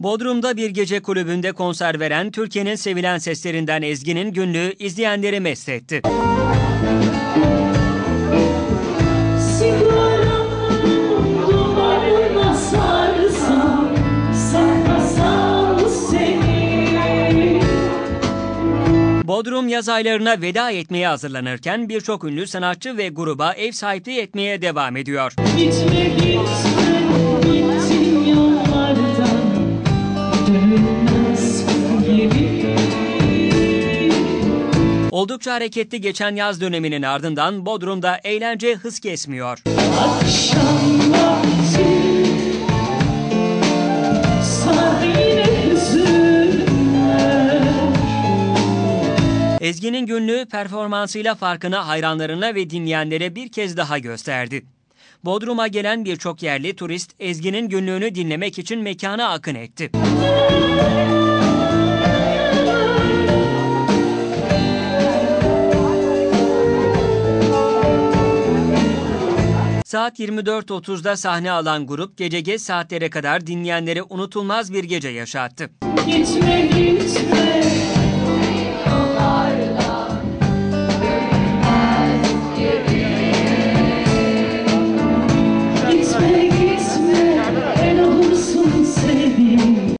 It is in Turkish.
Bodrum'da bir gece kulübünde konser veren Türkiye'nin sevilen seslerinden Ezgi'nin günlüğü izleyenleri mest etti. Bodrum yaz aylarına veda etmeye hazırlanırken birçok ünlü sanatçı ve gruba ev sahipliği etmeye devam ediyor. Gitme gitme Oldukça hareketli geçen yaz döneminin ardından Bodrum'da eğlence hız kesmiyor. Akşam vakti Ezgi'nin günlüğü performansıyla farkını hayranlarına ve dinleyenlere bir kez daha gösterdi. Bodrum'a gelen birçok yerli turist Ezgi'nin günlüğünü dinlemek için mekana akın etti. Saat 24.30'da sahne alan grup gece geç saatlere kadar dinleyenlere unutulmaz bir gece yaşattı. Gitme gitme